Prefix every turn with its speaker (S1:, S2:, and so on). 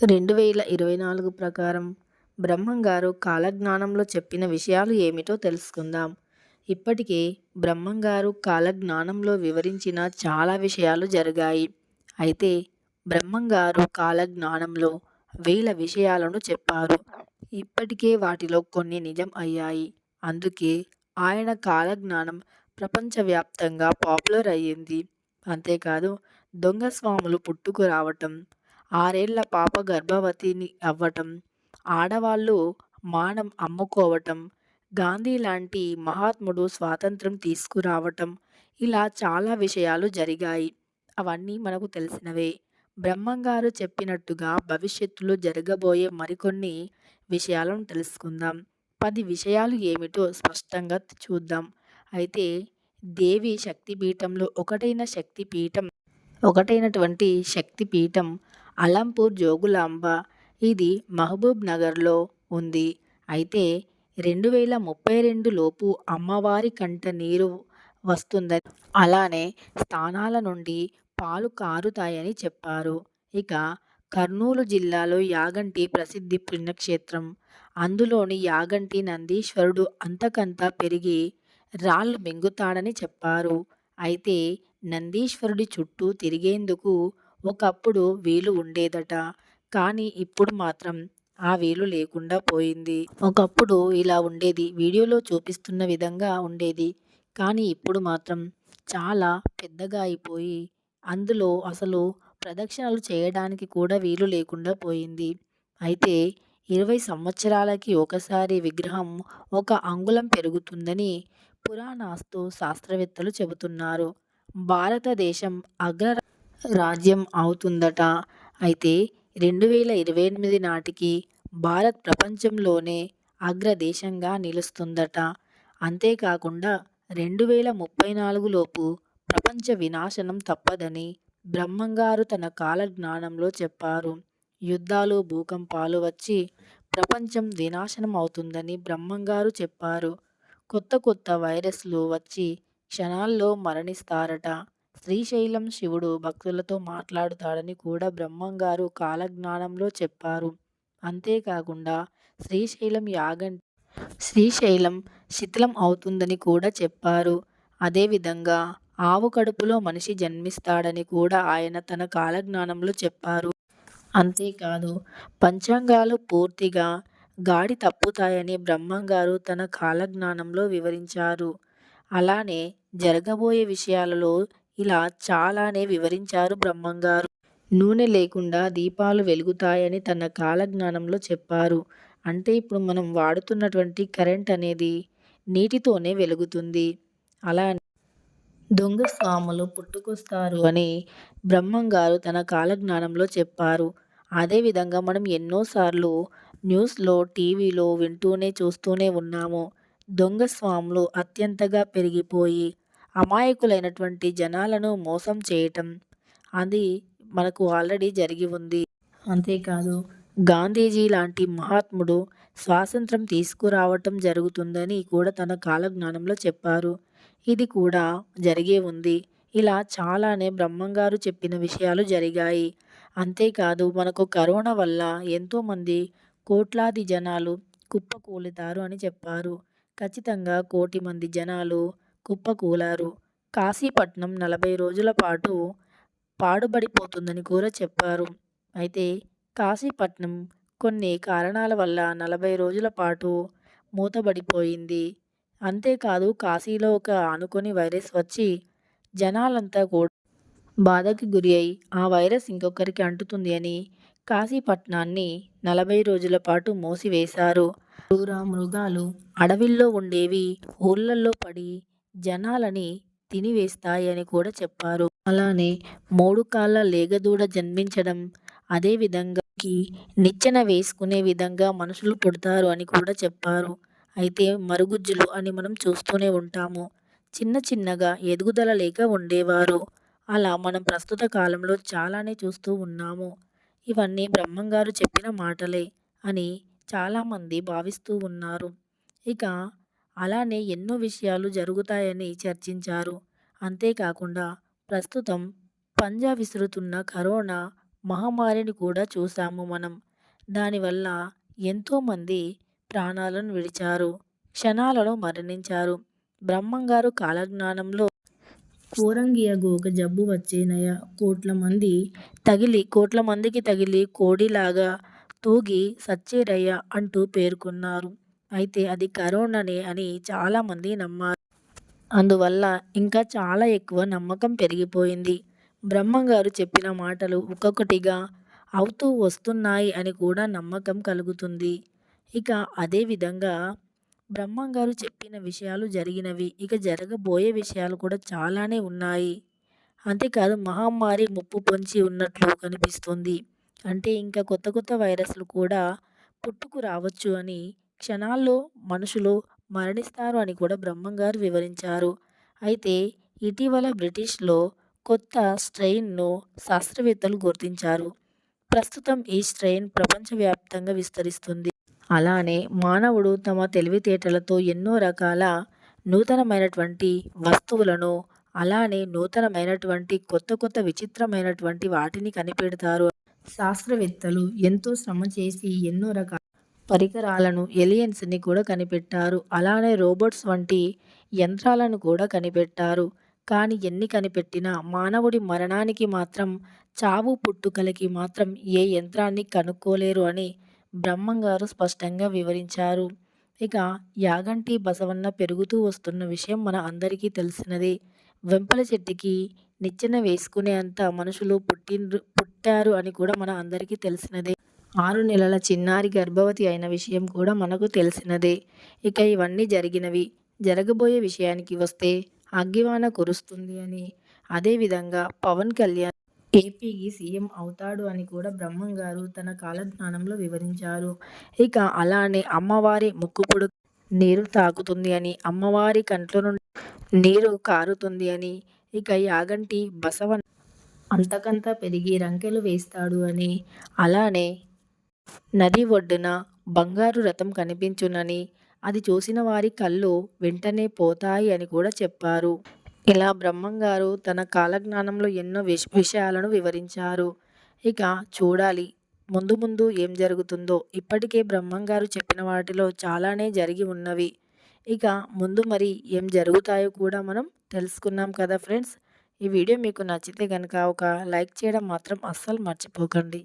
S1: రెండు వేల ఇరవై నాలుగు ప్రకారం బ్రహ్మంగారు కాలజ్ఞానంలో చెప్పిన విషయాలు ఏమిటో తెలుసుకుందాం. ఇప్పటికే బ్రహ్మంగారు కాలజ్ఞానంలో వివరించిన చాలా విషయాలు జరిగాయి. అయితే బ్రహ్మంగారు కాలజ్ఞానంలో వేల విషయాలను చెప్పారు. ఇప్పటికే వాటిలో కొన్ని నిజం అయ్యాయి. అందుకే ఆయన కాలజ్ఞానం ప్రపంచవ్యాప్తంగా పాపులర్ అయ్యింది. అంతేకాదు దొంగ స్వాములు పుట్టుకు రావటం ఆరేళ్ళ పాప గర్భవతిని అవ్వటం ఆడవాళ్ళు మానం అమ్ముకోవటం గాంధీ లాంటి మహాత్ముడు స్వాతంత్రం తీసుకురావటం ఇలా చాలా విషయాలు జరిగాయి. అవన్నీ మనకు తెలిసినవే. బ్రహ్మంగారు చెప్పినట్టుగా భవిష్యత్తులో జరగబోయే మరికొన్ని విషయాలను తెలుసుకుందాం. పది విషయాలు ఏమిటో స్పష్టంగా చూద్దాం. అయితే దేవి శక్తిపీఠంలో ఒకటైన శక్తిపీఠం ఒకటైనటువంటి శక్తిపీఠం అలంపూర్ జోగులాంబ ఇది మహబూబ్ నగర్లో ఉంది. అయితే రెండు వేల ముప్పై రెండు లోపు అమ్మవారి కంట నీరు వస్తుందని అలానే స్థానాల నుండి పాలు కారుతాయని చెప్పారు. ఇక కర్నూలు జిల్లాలో యాగంటి ప్రసిద్ధి పుణ్యక్షేత్రం అందులోని యాగంటి నందీశ్వరుడు అంతకంతా పెరిగి రాళ్ళు మింగుతాడని చెప్పారు. అయితే నందీశ్వరుడి చుట్టూ తిరిగేందుకు ఒకప్పుడు వీలు ఉండేదట. కానీ ఇప్పుడు మాత్రం ఆ వీలు లేకుండా పోయింది. ఒకప్పుడు ఇలా ఉండేది. వీడియోలో చూపిస్తున్న విధంగా ఉండేది. కానీ ఇప్పుడు మాత్రం చాలా పెద్దగా అయిపోయి అందులో అసలు ప్రదక్షిణలు చేయడానికి కూడా వీలు లేకుండా పోయింది. అయితే ఇరవై సంవత్సరాలకి ఒకసారి విగ్రహం ఒక అంగుళం పెరుగుతుందని పురాణాస్తు శాస్త్రవేత్తలు చెబుతున్నారు. భారతదేశం అగ్ర రాజ్యం అవుతుందట. అయితే రెండు వేల ఇరవై ఎనిమిది నాటికి భారత్ ప్రపంచంలోనే అగ్రదేశంగా నిలుస్తుందట. అంతేకాకుండా రెండు వేల ముప్పై నాలుగులోపు ప్రపంచ వినాశనం తప్పదని బ్రహ్మంగారు తన కాలజ్ఞానంలో చెప్పారు. యుద్ధాలు భూకంపాలు వచ్చి ప్రపంచం వినాశనం అవుతుందని బ్రహ్మంగారు చెప్పారు. కొత్త కొత్త వైరస్లు వచ్చి క్షణాల్లో మరణిస్తారట. శ్రీశైలం శివుడు భక్తులతో మాట్లాడుతాడని కూడా బ్రహ్మంగారు కాలజ్ఞానంలో చెప్పారు. అంతేకాకుండా శ్రీశైలం యాగం శ్రీశైలం శిథిలం అవుతుందని కూడా చెప్పారు. అదేవిధంగా ఆవు కడుపులో మనిషి జన్మిస్తాడని కూడా ఆయన తన కాలజ్ఞానంలో చెప్పారు. అంతేకాదు పంచాంగాలు పూర్తిగా గాడి తప్పుతాయని బ్రహ్మంగారు తన కాలజ్ఞానంలో వివరించారు. అలానే జరగబోయే విషయాలలో ఇలా చాలానే వివరించారు బ్రహ్మంగారు. నూనె లేకుండా దీపాలు వెలుగుతాయని తన కాలజ్ఞానంలో చెప్పారు. అంటే ఇప్పుడు మనం వాడుతున్నటువంటి కరెంట్ అనేది నీటితోనే వెలుగుతుంది. అలా దొంగ స్వాములు పుట్టుకొస్తారు అని బ్రహ్మంగారు తన కాలజ్ఞానంలో చెప్పారు. అదేవిధంగా మనం ఎన్నోసార్లు న్యూస్లో టీవీలో వింటూనే చూస్తూనే ఉన్నాము. దొంగ స్వాములు అత్యంతగా పెరిగిపోయి అమాయకులైనటువంటి జనాలను మోసం చేయటం అది మనకు ఆల్రెడీ జరిగి ఉంది. అంతేకాదు గాంధీజీ లాంటి మహాత్ముడు స్వాతంత్రం తీసుకురావటం జరుగుతుందని కూడా తన కాలజ్ఞానంలో చెప్పారు. ఇది కూడా జరిగే ఉంది. ఇలా చాలానే బ్రహ్మంగారు చెప్పిన విషయాలు జరిగాయి. అంతేకాదు మనకు కరోనా వల్ల ఎంతోమంది కోట్లాది జనాలు కుప్పకూలుతారు అని చెప్పారు. ఖచ్చితంగా కోటి మంది జనాలు కుప్పకూలారు. కాశీపట్నం నలభై రోజుల పాటు పాడుబడిపోతుందని కూడా చెప్పారు. అయితే కాశీపట్నం కొన్ని కారణాల వల్ల నలభై రోజుల పాటు మూతబడిపోయింది. అంతేకాదు కాశీలో ఒక అనుకొని వైరస్ వచ్చి జనాలంతా కూడా బాధకి గురి అయి ఆ వైరస్ ఇంకొకరికి అంటుతుంది అని కాశీపట్నాన్ని నలభై రోజుల పాటు మూసివేశారు. క్రూర మృగాలు అడవిల్లో ఉండేవి ఊళ్ళల్లో పడి జనాలని తినివేస్తాయని కూడా చెప్పారు. అలానే మూడు కాళ్ళ లేగదూడ జన్మించడం అదే విధంగా నిచ్చెన వేసుకునే విధంగా మనుషులు పుడతారు అని కూడా చెప్పారు. అయితే మరుగుజ్జులు అని మనం చూస్తూనే ఉంటాము. చిన్న చిన్నగా ఎదుగుదల లేక ఉండేవారు. అలా మనం ప్రస్తుత కాలంలో చాలానే చూస్తూ ఉన్నాము. ఇవన్నీ బ్రహ్మంగారు చెప్పిన మాటలే అని చాలామంది భావిస్తూ ఉన్నారు. ఇక అలానే ఎన్నో విషయాలు జరుగుతాయని చర్చించారు. అంతేకాకుండా ప్రస్తుతం పంజా విసురుతున్న కరోనా మహమ్మారిని కూడా చూసాము మనం. దానివల్ల ఎంతోమంది ప్రాణాలను విడిచారు క్షణాలలో మరణించారు. బ్రహ్మంగారు కాలజ్ఞానంలో కోరంగియగు ఒక జబ్బు వచ్చేనయ కోట్ల మంది తగిలి కోట్ల మందికి తగిలి కోడిలాగా తూగి సచ్చేరయ్య అంటూ పేర్కొన్నారు. అయితే అది కరోనానే అని చాలామంది నమ్మారు. అందువల్ల ఇంకా చాలా ఎక్కువ నమ్మకం పెరిగిపోయింది. బ్రహ్మంగారు చెప్పిన మాటలు ఒక్కొక్కటిగా అవుతూ వస్తున్నాయి అని కూడా నమ్మకం కలుగుతుంది. ఇక అదేవిధంగా బ్రహ్మంగారు చెప్పిన విషయాలు జరిగినవి ఇక జరగబోయే విషయాలు కూడా చాలానే ఉన్నాయి. అంతేకాదు మహమ్మారి ముప్పు పొంచి ఉన్నట్లు కనిపిస్తుంది. అంటే ఇంకా కొత్త కొత్త వైరస్లు కూడా పుట్టుకు రావచ్చు అని క్షణాల్లో మనుషులు మరణిస్తారు అని కూడా బ్రహ్మంగారు వివరించారు. అయితే ఇటీవల బ్రిటిష్లో కొత్త స్ట్రెయిన్ను శాస్త్రవేత్తలు గుర్తించారు. ప్రస్తుతం ఈ స్ట్రెయిన్ ప్రపంచవ్యాప్తంగా విస్తరిస్తుంది. అలానే మానవుడు తమ తెలివితేటలతో ఎన్నో రకాల నూతనమైనటువంటి వస్తువులను అలానే నూతనమైనటువంటి కొత్త కొత్త విచిత్రమైనటువంటి వాటిని కనిపెడతారు. శాస్త్రవేత్తలు ఎంతో శ్రమ చేసి ఎన్నో రకాల పరికరాలను ఎలియన్స్ని కూడా కనిపెట్టారు. అలానే రోబోట్స్ వంటి యంత్రాలను కూడా కనిపెట్టారు. కానీ ఎన్ని కనిపెట్టినా మానవుడి మరణానికి మాత్రం చావు పుట్టుకలకి మాత్రం ఏ యంత్రాన్ని కనుక్కోలేరు అని బ్రహ్మంగారు స్పష్టంగా వివరించారు. ఇక యాగంటి బసవన్న పెరుగుతూ వస్తున్న విషయం మన అందరికీ తెలిసినదే. వెంపల చెట్టుకి నిచ్చెన వేసుకునే అంత మనుషులు పుట్టిన పుట్టారు అని కూడా మన అందరికీ తెలిసినదే. ఆరు నెలల చిన్నారి గర్భవతి అయిన విషయం కూడా మనకు తెలిసినదే. ఇక ఇవన్నీ జరిగినవి. జరగబోయే విషయానికి వస్తే అగ్గివాన కురుస్తుంది అని. అదేవిధంగా పవన్ కళ్యాణ్ ఏపీకి సీఎం అవుతాడు అని కూడా బ్రహ్మం గారు తన కాలజ్ఞానంలో వివరించారు. ఇక అలానే అమ్మవారి ముక్కుపుడు నీరు తాకుతుంది అని అమ్మవారి కంట్లో నుండి నీరు కారుతుంది అని ఇక యాగంటి బసవన్ అంతకంతా పెరిగి రంకెలు వేస్తాడు అని అలానే నది ఒడ్డున బంగారు రథం కనిపించునని అది చూసిన వారి కళ్ళు వెంటనే పోతాయి అని కూడా చెప్పారు. ఇలా బ్రహ్మంగారు తన కాలజ్ఞానంలో ఎన్నో విష విషయాలను వివరించారు. ఇక చూడాలి ముందు ముందు ఏం జరుగుతుందో. ఇప్పటికే బ్రహ్మంగారు చెప్పిన వాటిలో చాలానే జరిగి ఉన్నవి. ఇక ముందు మరి ఏం జరుగుతాయో కూడా మనం తెలుసుకున్నాం కదా ఫ్రెండ్స్. ఈ వీడియో మీకు నచ్చితే కనుక ఒక లైక్ చేయడం మాత్రం అస్సలు మర్చిపోకండి.